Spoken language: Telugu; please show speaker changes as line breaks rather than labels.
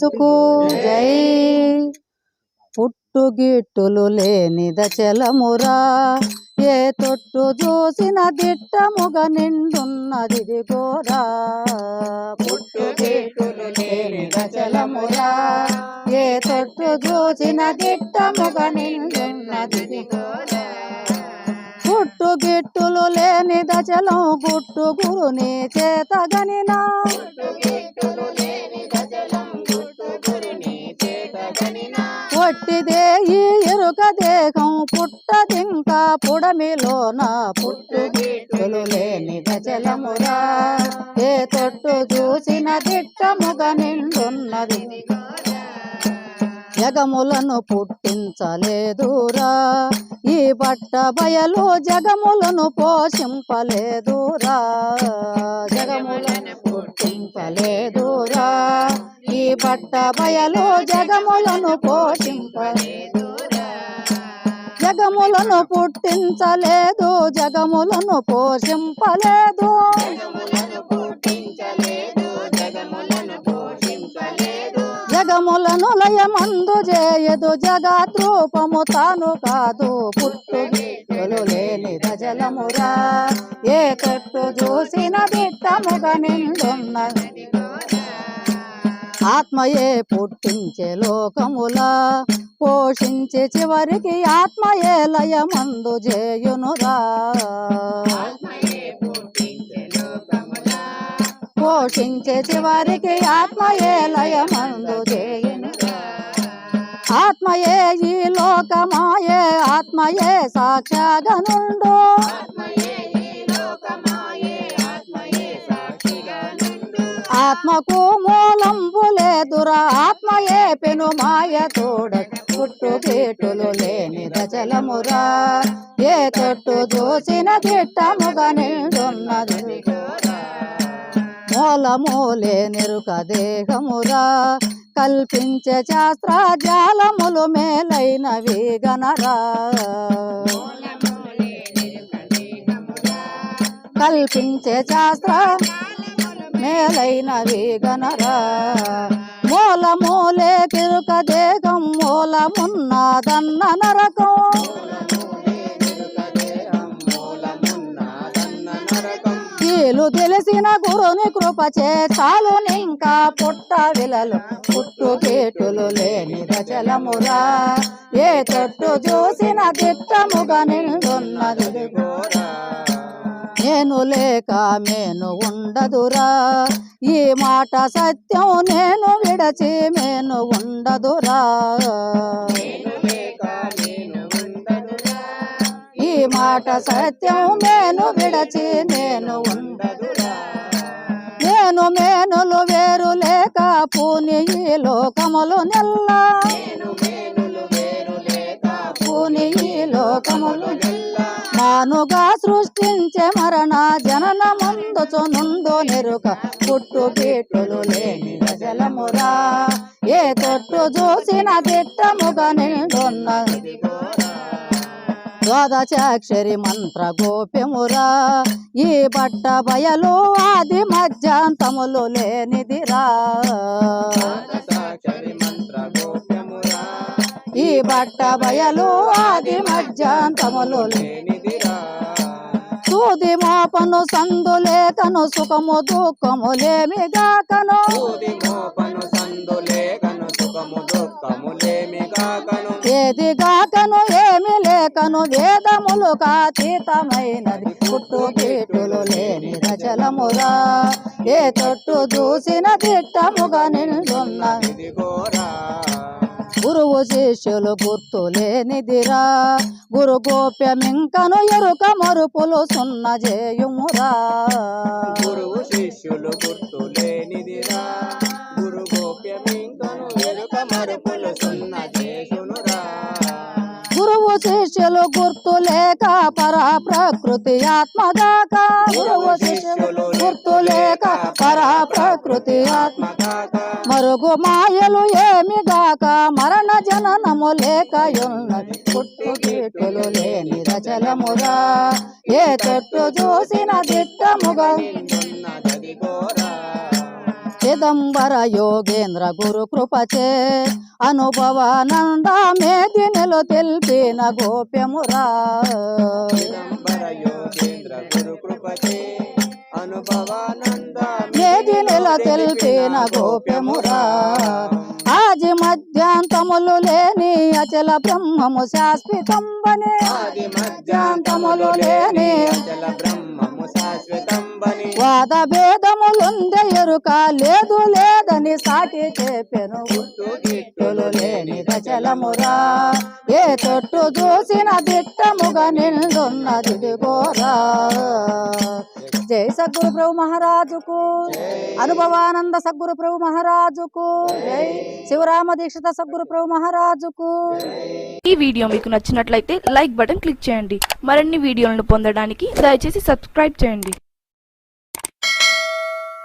చుకు జై. పుట్టు గిట్టులు లేని దచలమురా. ఏ తొట్టు చూసిన దిట్టముగ నిండున్నది గోరా పుట్టు గిట్టులు లేని దచలమురా. ఏ తొట్టు చూసిన దిట్టముగ నిండున్నది గోరా పుట్టు గిట్టులు లేని దశలం గుట్టు గురుని చేతగనినా పొట్టిదే ఈ ఎరుక దేహం పుట్టదింక పుడమిలోన పుట్టు గిట్టులు లేని దశలమురా ఏ తొట్టు చూసిన దిట్టముగ నిండున్నది. జగములను పుట్టించలేదురా. ఈ పట్ట బయలు జగములను పోషింపలేదురా. జగములను పుట్టింపలేదురా ఈ పట్ట బయలు జగములను పోషింపలేదు జగములను పుట్టించలేదు జగములను పోషింపలేదు. జగములను లయమందు చేయదు జగద్రూపము తాను కాదు పుట్టు లేని ప్రజలమురా. ఏ తట్టు చూసిన దిట్టముగా నిండున్నది. ఆత్మయే పుట్టించే లోకములా పోషించే చివరికి ఆత్మయే లయమందు చేయునురా. పోషించే చివరికి ఆత్మయే లయమందు చేయునురా. ఆత్మయే ఈ లోకమాయే ఆత్మయే సాక్షాగనుండు. ఆత్మకు మూలంబు దురాత్మయే పెను మాయ తోడ. పుట్టు పీటులు లేని దజలమురా ఏ తొట్టు దోసిన దిట్టముగా నిండున్నది. మూలమూలే నిరుక దేహమురా. కల్పించే శాస్త్ర జాలములు మేలైనవి గనరా. కల్పించే శాస్త్ర మేలైనవి గనరా. మూలమూలే తిరుక దేహం మూలమున్నదన్న నరకం కీలు తెలిసిన గురుని కృపచే చాలు ఇంకా పుట్ట విలలు పుట్టు కేటులు లేని రచలమురా ఏ తొట్టు చూసిన తిట్టముగా నిండున్నది. నేను లేక మేను ఉండదురా. ఈ మాట సత్యం నేను విడచి మేను ఉండదురా. ఈ మాట సత్యం నేను విడచి నేను ఉండదురా. నేను మేనులు వేరు లేక పూని ఈ లోకములు నెల్ల. పూని ఈ లోకములు మానుగా సృష్టించే మరణ జనన ముందుచు నుండు నెరుక పుట్టు గిట్టులు లేని గజలమురా. ఏ తొట్టు చూసిన దిట్టముగా నిండున్నది ద్వాదశాక్షరి మంత్ర గోప్యమురా. ఈ బట్ట బయలు ఆది మధ్యాంతములు లేనిదిరా. ఈ బట్ట బయలు ఆది మధ్యాంతములు సూది మోపను సందు లేకను సుఖము దుఃఖము లేమి గాకను. ఏది గాకను ఏమి లేకను వేదములు కాతీతమైనది. పుట్టు పీటులు లేని రచలమురా. ఏ తొట్టు చూసిన దిట్టముగా నిండున్నది. గురువు శిష్యులు గుర్తులేనిదిరా. గురు గోప్యమింకను ఎరుక మరుపులు సున్న జేయుమురా
గురువు శిష్యులు గుర్తు
పర ప్రకృతి ఆత్మగాక గురువు శిష్యులు గుర్తు లేక పర ప్రకృతి ఆత్మ మరుగు మాయలు ఏమి గాక మరణ జననము లేక ఉన్నది పుట్టు గిట్టులు లేని రచలమురా ఏ
చెట్టు చూసి
చిదంబర యోగేంద్ర గురు కృపచే అనుభవానంద మేదినిలో తెలిపిన గోప్యమురా.
చిదంబర యోగేంద్ర గురు కృపచే అనుభవానంద
మేదినిలో తెలిపిన గోప్యమురా. ఆది మధ్యాంతములు లేని అచల బ్రహ్మము శాశ్వతంబనే.
ఆది మధ్యాంతములు లేని అచల బ్రహ్మము శాశ్వతం బని
వాద భేదములుందే ఎరుక లేదు లేదని సాటి చెప్పెను. గిట్టులు లేని దచలమురా ఏ తొట్టు చూసిన దిట్టముగా నిండున్న దిడిగోరా జై సద్గురు ప్రభు మహారాజుకు. అనుభవానంద సద్గురు ప్రభు మహారాజుకు. జై శివరామ దీక్షిత సద్గురు ప్రభు మహారాజుకు.
ఈ వీడియో మీకు నచ్చినట్లయితే లైక్ బటన్ క్లిక్ చేయండి. మరిన్ని వీడియోలను పొందడానికి దయచేసి సబ్స్క్రైబ్ చేయండి.